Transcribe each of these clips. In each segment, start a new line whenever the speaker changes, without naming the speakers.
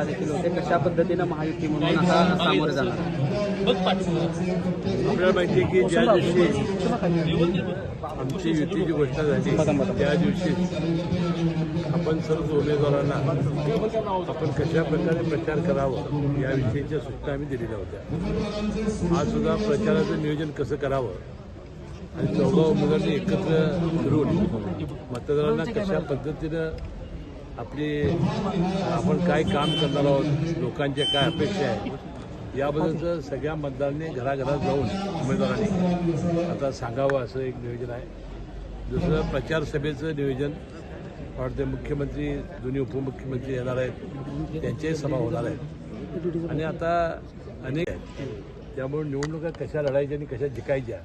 काळ देखील होते कशा पद्धतीनं महायुती म्हणून आता सामोरं जाणार?
आपल्याला माहिती आहे की ज्या दिवशी आमची युतीची गोष्ट झाली त्या दिवशी आपण सर्व उमेदवारांना आपण कशा प्रकारे प्रचार करावं याविषयीच्या सूचना आम्ही दिलेल्या होत्या. आज सुद्धा प्रचाराचं नियोजन कसं करावं आणि चौदा उमेदवारांनी एकत्र फिरून मतदारांना कशा पद्धतीनं आपली आपण काय काम करणार आहोत? लोकांच्या काय अपेक्षा आहेत? याबद्दलचं सगळ्या मतदारांनी घराघरात जाऊन उमेदवारांनी. आता सांगावं असं एक नियोजन आहे. दुसरं प्रचार सभेचं नियोजन. वाटते मुख्यमंत्री दोन्ही उपमुख्यमंत्री येणार आहेत. त्यांच्याही सभा होणार आहेत. आणि आता अनेक आहेत. त्यामुळे निवडणुका कशा लढायच्या आणि कशा जिकायच्या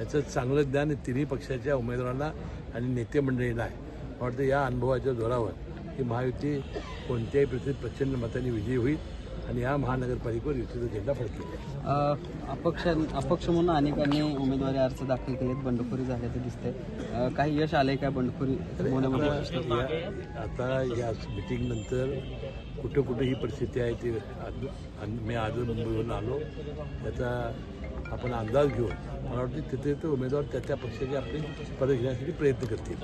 याचं चांगलं ज्ञान तिन्ही पक्षाच्या उमेदवारांना आणि नेते मंडळींना आहे. वाटतं या अनुभवाच्या जोरावर. ही महायुती कोणत्याही परिस्थितीत प्रचंड मतांनी विजयी होईल आणि या महानगरपालिकेवर युतीचा झेंडा फडकेल.
अपक्ष अपक्ष म्हणून अनेकांनी उमेदवारी अर्ज दाखल केलेत. बंडखोरी झाल्याचं दिसतंय. काही यश आलंय का बंडखोरी?
आता या- आता या मिटिंग नंतर कुठं कुठं ही परिस्थिती आहे ती मी आज मुंबईवरून आलो. त्याचा आपण अंदाज घेऊन मला वाटतं तिथे ते उमेदवार त्या त्या पक्षाचे आपले पद घेण्यासाठी प्रयत्न करतील.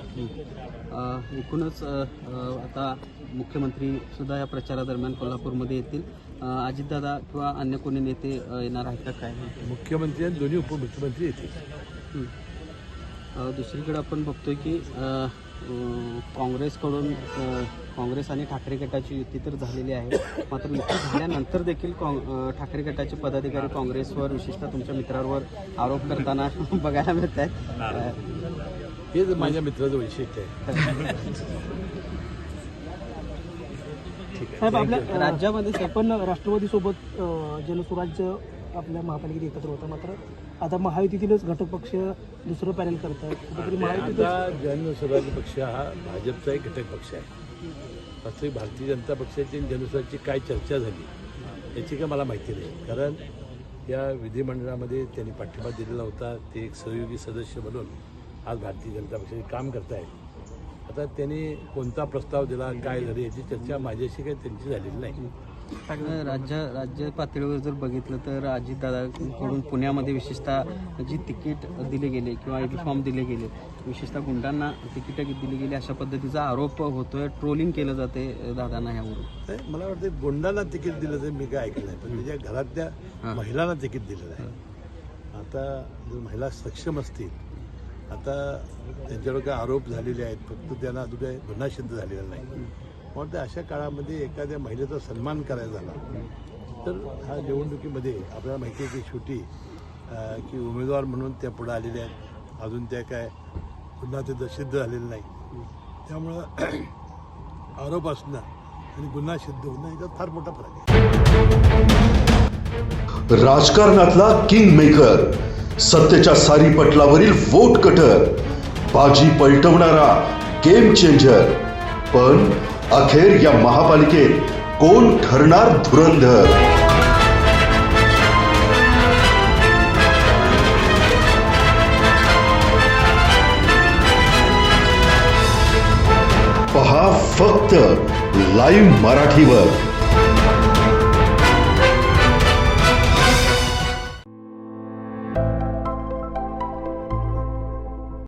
एकूणच आता मुख्यमंत्री सुद्धा या प्रचारादरम्यान कोल्हापूरमध्ये येतील. अजितदादा किंवा अन्य कोणी नेते येणार आहेत का काय
मुख्यमंत्री आणि दोन्ही उपमुख्यमंत्री येतील.
दुसरीकडे आपण बघतोय की काँग्रेसकडून काँग्रेस आणि ठाकरे गटाची युती तर झालेली आहे. मात्र युती झाल्यानंतर देखील काँ ठाकरे गटाचे पदाधिकारी काँग्रेसवर विशेषतः तुमच्या मित्रांवर आरोप करताना बघायला मिळत आहेत
हेच माझ्या मित्राचं वैशिष्ट्य आहे.
साहेब आपल्या
राज्यामध्ये
पण राष्ट्रवादीसोबत जनसुराज्य आपल्या महापालिकेत एकत्र होतं. मात्र आता महायुतीतीलच घटक पक्ष दुसरं पॅनल करतात. कुठेतरी महायुतीत
आता जनस्वराज्य पक्ष हा भाजपचा एक घटक पक्ष आहे. वास्तविक भारतीय जनता पक्षाची आणि जनस्वराज्याची काय चर्चा झाली याची काय मला माहिती नाही. कारण या विधिमंडळामध्ये त्यांनी पाठिंबा दिलेला होता. ते एक सहयोगी सदस्य म्हणून आज भारतीय जनता पक्षाचे काम करतायत. आता त्यांनी कोणता प्रस्ताव दिला काय झाली याची चर्चा माझ्याशी काही त्यांची झालेली नाही.
राज्य राज्य पातळीवर जर बघितलं तर अजितदादाकडून पुण्यामध्ये विशेषतः जी तिकीट दिले गेले किंवा फॉर्म दिले गेले विशेषतः गुंडांना तिकीट दिली गेली अशा पद्धतीचा आरोप होतोय. ट्रोलिंग केलं जाते दादांना ह्यावरून
मला वाटतं गुंडांना तिकीट दिलं तर मी काय ऐकलं पण त्याच्या घरातल्या महिलांना तिकीट दिलेलं आहे आता जर महिला सक्षम असतील आता त्यांच्यावर काय आरोप झालेले आहेत फक्त त्यांना अजून काही गुन्हा सिद्ध झालेला नाही. मग अशा काळामध्ये एखाद्या महिलेचा सन्मान करायचा झाला. तर हा निवडणुकीमध्ये आपल्याला माहिती आहे की शेवटी की उमेदवार म्हणून त्या पुढे आलेल्या आहेत. अजून त्या काय पुन्हा तिथं सिद्ध झालेलं नाही त्यामुळं आरोप असणं आणि गुन्हा सिद्ध होणं याचा फार मोठा फरक आहे.
राजकारणातला किंग मेकर सत्तेच्या सारी पटलावरील वोट कटर बाजी पलटवणारा गेम चेंजर पण अखेर या महापालिकेत कोण ठरणार धुरंधर पहा फक्त लाईव्ह मराठीवर.